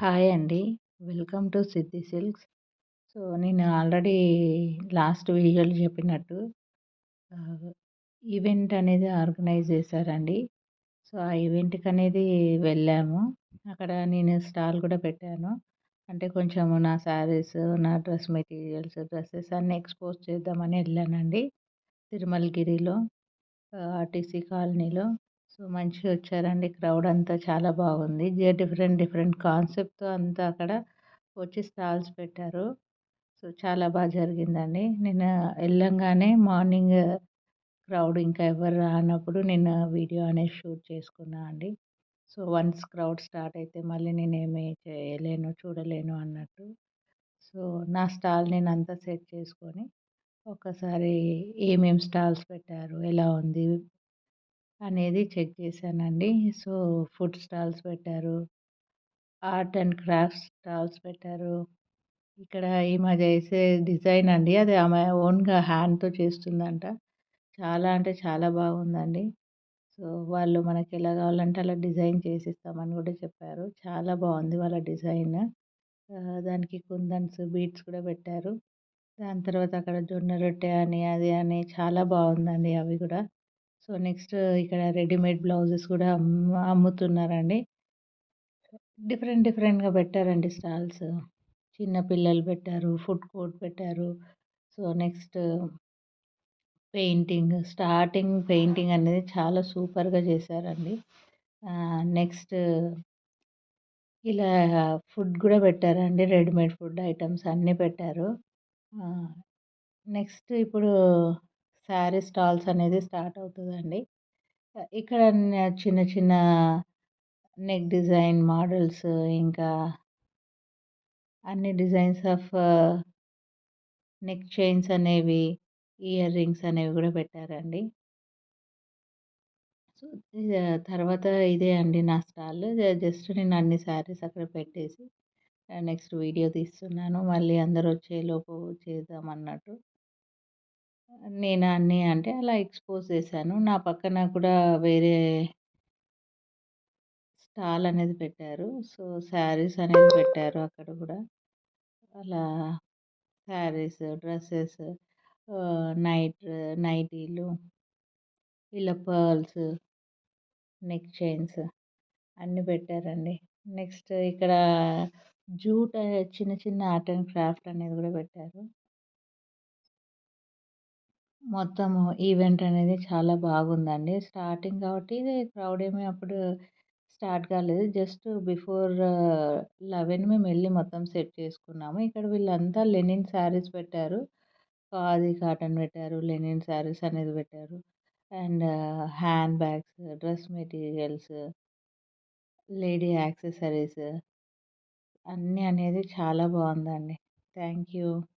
Hi అండి. Welcome to Siddhi silks. So నేను already last వీడియోలో చెప్పినట్టు ఈవెంట్ అనేది ఆర్గనైజ్ చేశారండి. సో ఆ ఈవెంట్కి అనేది వెళ్ళాము. అక్కడ నేను స్టాల్ కూడా పెట్టాను. అంటే కొంచెము నా శారీస్ నా డ్రెస్ మెటీరియల్స్ డ్రెస్సెస్ అన్నీ ఎక్స్పోజ్ చేద్దామని వెళ్ళానండి. తిరుమలగిరిలో ఆర్టీసీ కాలనీలో. సో మంచిగా వచ్చారండి. క్రౌడ్ అంతా చాలా బాగుంది. డిఫరెంట్ డిఫరెంట్ కాన్సెప్ట్తో అంతా అక్కడ వచ్చి స్టాల్స్ పెట్టారు. సో చాలా బాగా జరిగిందండి. నేను వెళ్ళంగానే మార్నింగ్ క్రౌడ్ ఇంకా ఎవరు రానప్పుడు నేను వీడియో అనేది షూట్ చేసుకున్నా అండి. సో వన్స్ క్రౌడ్ స్టార్ట్ అయితే మళ్ళీ నేను చేయలేను చూడలేను అన్నట్టు. సో నా స్టాల్ నేను అంతా సెట్ చేసుకొని ఒకసారి ఏమేమి స్టాల్స్ పెట్టారు ఎలా ఉంది అనేది చెక్ చేశానండి. సో ఫుడ్ స్టాల్స్ పెట్టారు. ఆర్ట్ అండ్ క్రాఫ్ట్ స్టాల్స్ పెట్టారు. ఇక్కడ ఈమె చేసే డిజైన్ అండి. అది ఆమె ఓన్గా హ్యాండ్తో చేస్తుందంట. చాలా అంటే చాలా బాగుందండి. సో వాళ్ళు మనకి ఎలా కావాలంటే అలా డిజైన్ చేసి ఇస్తామని కూడా చెప్పారు. చాలా బాగుంది వాళ్ళ డిజైన్. దానికి కుందన్స్ బీట్స్ కూడా పెట్టారు. దాని తర్వాత అక్కడ జొన్న రొట్టె అని అది అని చాలా బాగుందండి అవి కూడా. సో నెక్స్ట్ ఇక్కడ రెడీమేడ్ బ్లౌజెస్ కూడా అమ్ముతున్నారండి. డిఫరెంట్ డిఫరెంట్గా పెట్టారండి స్టాల్స్. చిన్న పిల్లలు పెట్టారు ఫుడ్ కోర్ట్ పెట్టారు. So next painting starting painting అనేది చాలా సూపర్గా చేశారండి. నెక్స్ట్ ఇలా ఫుడ్ కూడా పెట్టారండి. రెడీమేడ్ ఫుడ్ ఐటమ్స్ అన్నీ పెట్టారు. నెక్స్ట్ ఇప్పుడు శారీ స్టాల్స్ అనేది స్టార్ట్ అవుతుందండి. ఇక్కడ చిన్న చిన్న నెక్ డిజైన్ మోడల్స్ ఇంకా అన్ని డిజైన్స్ ఆఫ్ నెక్ చైన్స్ అనేవి ఇయర్ రింగ్స్ అనేవి కూడా పెట్టారండి. సో తర్వాత ఇదే అండి నా స్టాల్. జస్ట్ నేను అన్ని శారీస్ అక్కడ పెట్టేసి నెక్స్ట్ వీడియో తీస్తున్నాను. మళ్ళీ అందరు వచ్చేలోపు చేద్దాం అన్నట్టు నేను అన్నీ అంటే అలా ఎక్స్పోజ్ చేశాను. నా పక్కన కూడా వేరే స్టాల్ అనేది పెట్టారు. సో శారీస్ అనేది పెట్టారు అక్కడ కూడా. అలా శారీస్ డ్రెస్సెస్ నైట్ నైటీలు ఇలా పర్ల్స్ నెక్ చైన్స్ అన్నీ పెట్టారండి. నెక్స్ట్ ఇక్కడ జూట్ చిన్న చిన్న ఆర్ట్ అండ్ క్రాఫ్ట్ అనేది కూడా పెట్టారు. మొత్తము ఈవెంట్ అనేది చాలా బాగుందండి. స్టార్టింగ్ కాబట్టి క్రౌడ్ ఏమీ అప్పుడు స్టార్ట్ కాలేదు. జస్ట్ బిఫోర్ లెవెన్ మేము వెళ్ళి మొత్తం సెట్ చేసుకున్నాము. ఇక్కడ వీళ్ళంతా లెనిన్ శారీస్ పెట్టారు. ఖాదీ కాటన్ పెట్టారు లెనిన్ శారీస్ అనేది పెట్టారు. And hand bags dress materials lady accessories అన్నీ అనేది చాలా బాగుందండి. Thank you.